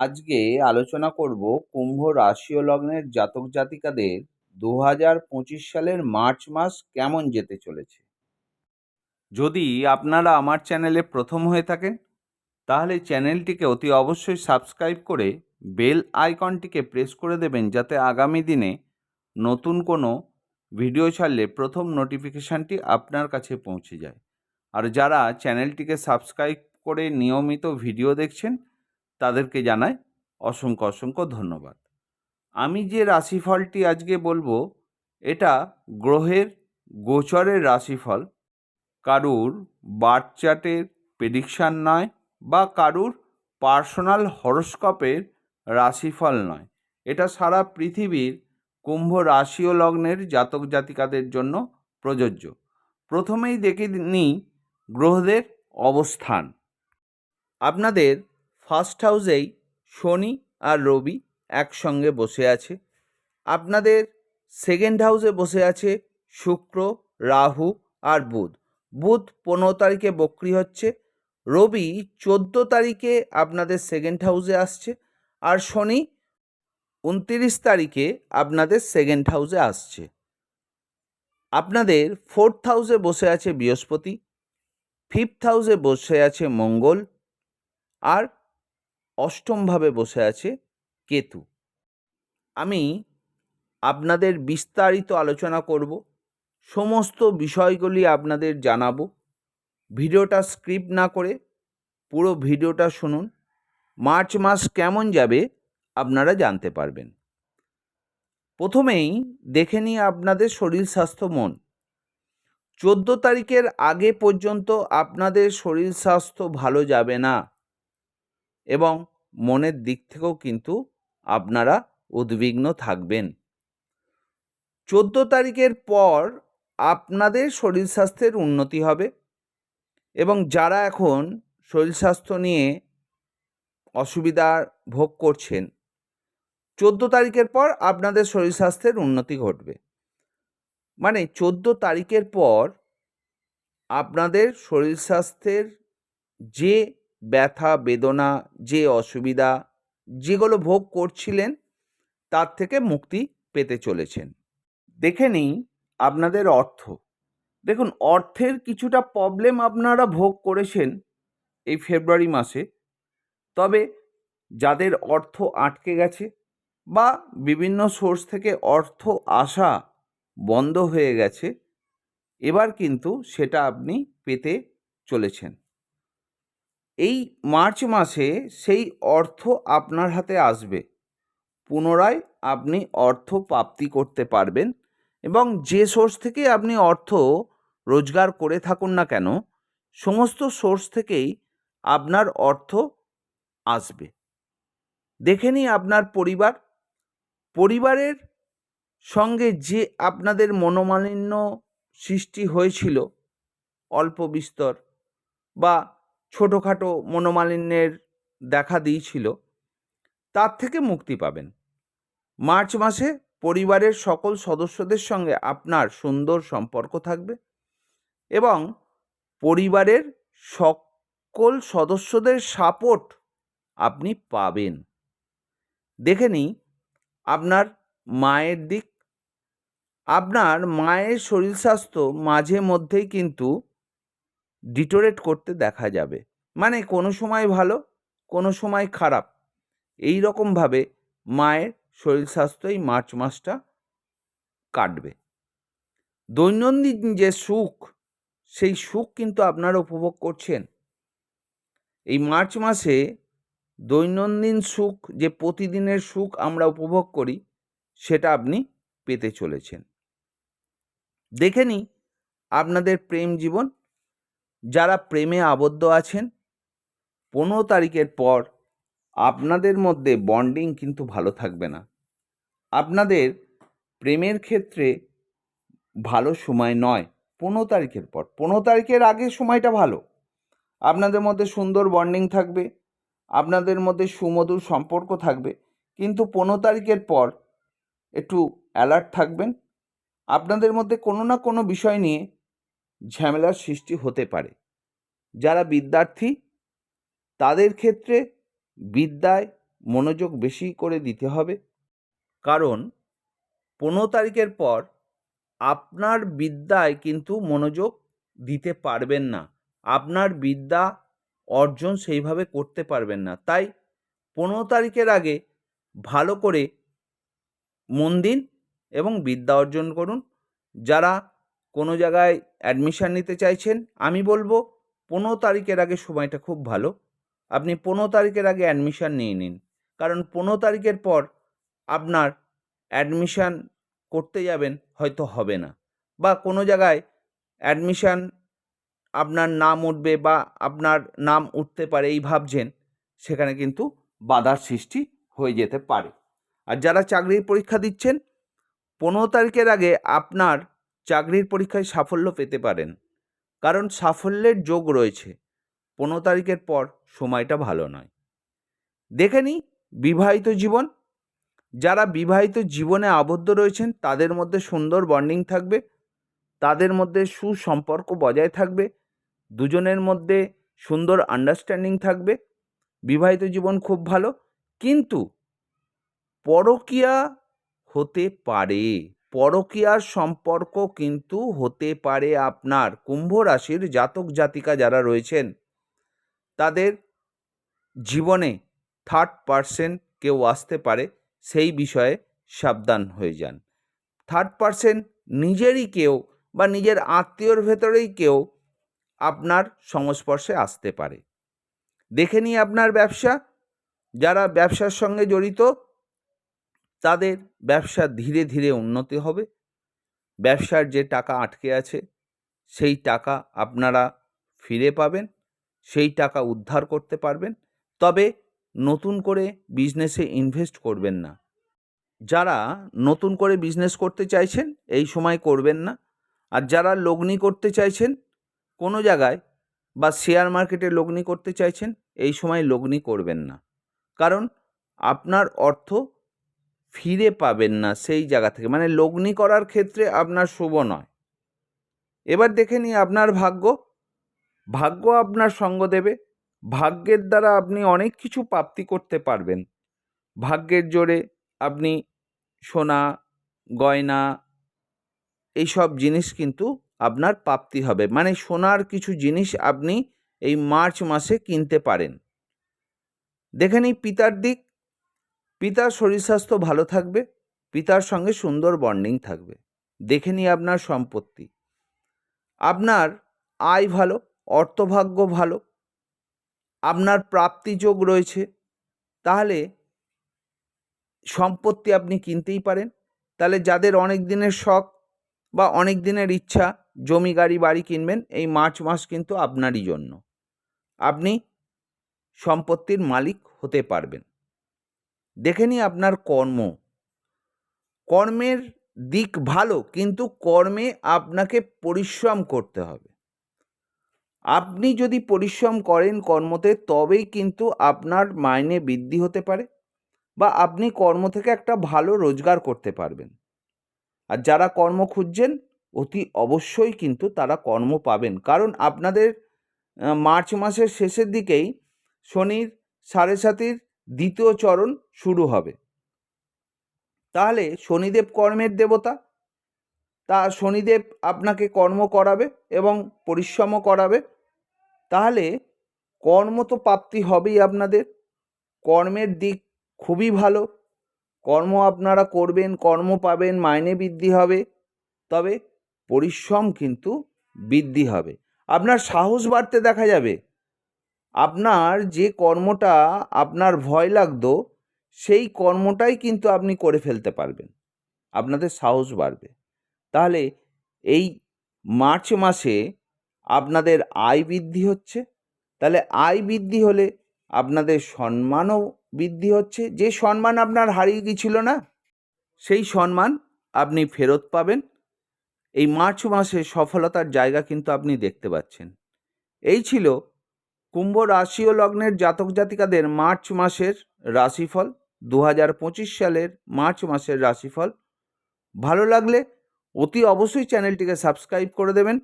আজকে আলোচনা করব কুম্ভ রাশি ও লগ্নের জাতক জাতিকাদের দু হাজার পঁচিশ সালের মার্চ মাস কেমন যেতে চলেছে। যদি আপনারা আমার চ্যানেলে প্রথম হয়ে থাকেন, তাহলে চ্যানেলটিকে অতি অবশ্যই সাবস্ক্রাইব করে বেল আইকনটিকে প্রেস করে দেবেন যাতে আগামী দিনে নতুন কোনো ভিডিও ছাড়লে প্রথম নোটিফিকেশানটি আপনার কাছে পৌঁছে যায়। আর যারা চ্যানেলটিকে সাবস্ক্রাইব করে নিয়মিত ভিডিও দেখছেন তাদেরকে জানাই অসংখ্য অসংখ্য ধন্যবাদ। আমি যে রাশিফলটি আজকে বলব, এটা গ্রহের গোচরের রাশিফল। কারুর বার্থ চার্টের প্রেডিকশান নয় বা কারুর পার্সোনাল হরস্কোপের রাশিফল নয়। এটা সারা পৃথিবীর কুম্ভ রাশি ও লগ্নের জাতক জাতিকাদের জন্য প্রযোজ্য। প্রথমেই দেখে নিই গ্রহদের অবস্থান। আপনাদের ফার্স্ট হাউসেই শনি আর রবি একসঙ্গে বসে আছে। আপনাদের সেকেন্ড হাউসে বসে আছে শুক্র, রাহু আর বুধ। বুধ পনেরো তারিখে বক্রি হচ্ছে, রবি চোদ্দ তারিখে আপনাদের সেকেন্ড হাউসে আসছে আর শনি উনতিরিশ তারিখে আপনাদের সেকেন্ড হাউসে আসছে। আপনাদের ফোর্থ হাউসে বসে আছে বৃহস্পতি, ফিফথ হাউসে বসে আছে মঙ্গল আর অষ্টমভাবে বসে আছে কেতু। আমি আপনাদের বিস্তারিত আলোচনা করব, সমস্ত বিষয়গুলি আপনাদের জানাব, ভিডিওটা স্ক্রিপ্ট না করে পুরো ভিডিওটা শুনুন, মার্চ মাস কেমন যাবে আপনারা জানতে পারবেন। প্রথমেই দেখে নিই আপনাদের শরীর স্বাস্থ্য মন। চোদ্দ তারিখের আগে পর্যন্ত আপনাদের শরীর স্বাস্থ্য ভালো যাবে না। এবং মনের দিক থেকেও কিন্তু আপনারা উদ্বিগ্ন থাকবেন। চোদ্দ তারিখের পর আপনাদের শরীর স্বাস্থ্যের উন্নতি হবে এবং যারা এখন শরীর স্বাস্থ্য নিয়ে অসুবিধার ভোগ করছেন, চোদ্দ তারিখের পর আপনাদের শরীর স্বাস্থ্যের উন্নতি ঘটবে। মানে চোদ্দ তারিখের পর আপনাদের শরীর স্বাস্থ্যের যে ব্যথা, বেদনা, যে অসুবিধা, যেগুলো ভোগ করছিলেন, তার থেকে মুক্তি পেতে চলেছেন। দেখে নিই আপনাদের অর্থ। দেখুন, অর্থের কিছুটা প্রবলেম আপনারা ভোগ করেছেন এই ফেব্রুয়ারি মাসে। তবে যাদের অর্থ আটকে গেছে বা বিভিন্ন সোর্স থেকে অর্থ আসা বন্ধ হয়ে গেছে, এবার কিন্তু সেটা আপনি পেতে চলেছেন। এই মার্চ মাসে সেই অর্থ আপনার হাতে আসবে। পুনরায় আপনি অর্থ প্রাপ্তি করতে পারবেন এবং যে সোর্স থেকে আপনি অর্থ রোজগার করে থাকুন না কেন, সমস্ত সোর্স থেকেই আপনার অর্থ আসবে। দেখে নিই আপনার পরিবার। পরিবারের সঙ্গে যে আপনাদের মনোমালিন্য সৃষ্টি হয়েছিল, অল্প বিস্তর বা ছোটোখাটো মনোমালিন্যের দেখা দিয়েছিল, তার থেকে মুক্তি পাবেন। মার্চ মাসে পরিবারের সকল সদস্যদের সঙ্গে আপনার সুন্দর সম্পর্ক থাকবে এবং পরিবারের সকল সদস্যদের সাপোর্ট আপনি পাবেন। দেখে নিই আপনার মায়ের দিক। আপনার মায়ের শরীর স্বাস্থ্য মাঝে মধ্যেই কিন্তু ডিটোরেট করতে দেখা যাবে। মানে কোনো সময় ভালো, কোনো সময় খারাপ। এই রকমভাবে মায়ের শরীর স্বাস্থ্য এই মার্চ মাসটা কাটবে। দৈনন্দিন যে সুখ, সেই সুখ কিন্তু আপনারা উপভোগ করছেন। এই মার্চ মাসে দৈনন্দিন সুখ, যে প্রতিদিনের সুখ আমরা উপভোগ করি, সেটা আপনি পেতে চলেছেন। দেখে নিই আপনাদের প্রেম জীবন যারা প্রেমে আবদ্ধ আছেন, পনেরো তারিখের পর আপনাদের মধ্যে বন্ডিং কিন্তু ভালো থাকবে না। আপনাদের প্রেমের ক্ষেত্রে ভালো সময় নয়, পনেরো তারিখের পর। পনেরো তারিখের আগে সময়টা ভালো। আপনাদের মধ্যে সুন্দর বন্ডিং থাকবে, আপনাদের মধ্যে সুমধুর সম্পর্ক থাকবে, কিন্তু পনেরো তারিখের পর একটু অ্যালার্ট থাকবেন। আপনাদের মধ্যে কোনো না কোনো বিষয় নিয়ে ঝামেলার সৃষ্টি হতে পারে। যারা বিদ্যার্থী, তাদের ক্ষেত্রে বিদ্যায় মনোযোগ বেশি করে দিতে হবে। কারণ, পনেরো তারিখের পর আপনার বিদ্যায় কিন্তু মনোযোগ দিতে পারবেন না। আপনার বিদ্যা অর্জন সেইভাবে করতে পারবেন না। তাই পনেরো তারিখের আগে ভালো করে মন দিন এবং বিদ্যা অর্জন করুন। যারা কোনো জায়গায় অ্যাডমিশান নিতে চাইছেন, আমি বলব পনেরো তারিখের আগে সময়টা খুব ভালো। আপনি পনেরো তারিখের আগে অ্যাডমিশান নিয়ে নিন। কারণ পনেরো তারিখের পর আপনার অ্যাডমিশান করতে যাবেন হয়তো হবে না। বা কোনো জায়গায় অ্যাডমিশান আপনার নাম উঠবে বা আপনার নাম উঠতে পারে এই ভাবছেন, সেখানে কিন্তু বাধার সৃষ্টি হয়ে যেতে পারে। আর যারা চাকরির পরীক্ষা দিচ্ছেন, পনেরো তারিখের আগে আপনার চাকরির পরীক্ষায় সাফল্য পেতে পারেন। কারণ সাফল্যের যোগ রয়েছে। পনেরো তারিখের পর সময়টা ভালো নয়। দেখে নিই বিবাহিত জীবন। যারা বিবাহিত জীবনে আবদ্ধ রয়েছেন, তাদের মধ্যে সুন্দর বন্ডিং থাকবে। তাদের মধ্যে সুসম্পর্ক বজায় থাকবে। দুজনের মধ্যে সুন্দর আন্ডারস্ট্যান্ডিং থাকবে। বিবাহিত জীবন খুব ভালো। কিন্তু পরকীয়া হতে পারে। পরকীয়ার সম্পর্ক কিন্তু হতে পারে আপনার কুম্ভ রাশির জাতক জাতিকা যারা রয়েছেন, তাদের জীবনে থার্ড পার্সেন কেউ আসতে পারে, সেই বিষয়ে সাবধান হয়ে যান। থার্ড পার্সেন নিজেরই কেউ বা নিজের আত্মীয়র ভেতরেই কেউ আপনার সংস্পর্শে আসতে পারে। দেখে নিই আপনার ব্যবসা। যারা ব্যবসার সঙ্গে জড়িত তাদের ব্যবসা ধীরে ধীরে উন্নতি হবে। ব্যবসার যে টাকা আটকে আছে, সেই টাকা আপনারা ফিরে পাবেন, সেই টাকা উদ্ধার করতে পারবেন। তবে নতুন করে বিজনেসে ইনভেস্ট করবেন না। যারা নতুন করে বিজনেস করতে চাইছেন, এই সময় করবেন না। আর যারা লগ্নি করতে চাইছেন, কোনো জায়গায় বা শেয়ার মার্কেটে লগ্নি করতে চাইছেন, এই সময় লগ্নি করবেন না। কারণ আপনার অর্থ ফিরে পাবেন না সেই জায়গা থেকে। মানে লগ্নি করার ক্ষেত্রে আপনার শুভ নয়। এবার দেখে নিই আপনার ভাগ্য। ভাগ্য আপনার সঙ্গ দেবে। ভাগ্যের দ্বারা আপনি অনেক কিছু প্রাপ্তি করতে পারবেন। ভাগ্যের জোরে আপনি সোনা, গয়না এইসব জিনিস কিন্তু আপনার প্রাপ্তি হবে। মানে সোনার কিছু জিনিস আপনি এই মার্চ মাসে কিনতে পারেন। দেখে নিই পিতার দিক। পিতার শরীর স্বাস্থ্য ভালো থাকবে, পিতার সঙ্গে সুন্দর বন্ডিং থাকবে। দেখে নিই আপনার সম্পত্তি। আপনার আয় ভালো, অর্থভাগ্য ভালো, আপনার প্রাপ্তি যোগ রয়েছে, তাহলে সম্পত্তি আপনি কিনতেই পারেন। তাহলে যাদের অনেক দিনের শখ বা অনেক দিনের ইচ্ছা জমি, গাড়ি, বাড়ি কিনবেন, এই মার্চ মাস কিন্তু আপনারই জন্য। আপনি সম্পত্তির মালিক হতে পারবেন। দেখে নিই আপনার কর্ম। কর্মের দিক ভালো, কিন্তু কর্মে আপনাকে পরিশ্রম করতে হবে। আপনি যদি পরিশ্রম করেন কর্মতে, তবেই কিন্তু আপনার মাইনে বৃদ্ধি হতে পারে বা আপনি কর্ম থেকে একটা ভালো রোজগার করতে পারবেন। আর যারা কর্ম খুঁজছেন, অতি অবশ্যই কিন্তু তারা কর্ম পাবেন। কারণ আপনাদের মার্চ মাসের শেষের দিকেই শনির সাড়ে সাতির দ্বিতীয় চরণ শুরু হবে। তাহলে শনিদেব কর্মের দেবতা, তা শনিদেব আপনাকে কর্ম করাবে এবং পরিশ্রমও করাবে। তাহলে কর্ম তো প্রাপ্তি হবেই আপনাদের। কর্মের দিক খুবই ভালো। কর্ম আপনারা করবেন, কর্ম পাবেন, মাইনে বৃদ্ধি হবে। তবে পরিশ্রম কিন্তু বৃদ্ধি হবে। আপনার সাহস বাড়তে দেখা যাবে। আপনার যে কর্মটা আপনার ভয় লাগতো, সেই কর্মটাই কিন্তু আপনি করে ফেলতে পারবেন। আপনাদের সাহস বাড়বে। তাহলে এই মার্চ মাসে আপনাদের আয় বৃদ্ধি হচ্ছে। তাহলে আয় বৃদ্ধি হলে আপনাদের সম্মানও বৃদ্ধি হচ্ছে। যে সম্মান আপনার হারিয়ে গিয়েছিল না, সেই সম্মান আপনি ফেরত পাবেন। এই মার্চ মাসে সফলতার জায়গা কিন্তু আপনি দেখতে পাচ্ছেন। এই ছিল কুম্ভ রাশি ও লগ্নের জাতক জাতিকাদের মার্চ মাসের রাশিফল দু হাজার পঁচিশ সালের মার্চ মাসের রাশিফল। ভালো লাগলে অতি অবশ্যই চ্যানেলটিকে সাবস্ক্রাইব করে দেবেন,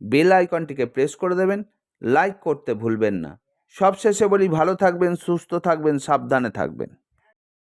বেল আইকনটিকে প্রেস করে দেবেন, লাইক করতে ভুলবেন না। সবশেষে বলি, ভালো থাকবেন, সুস্থ থাকবেন, সাবধানে থাকবেন।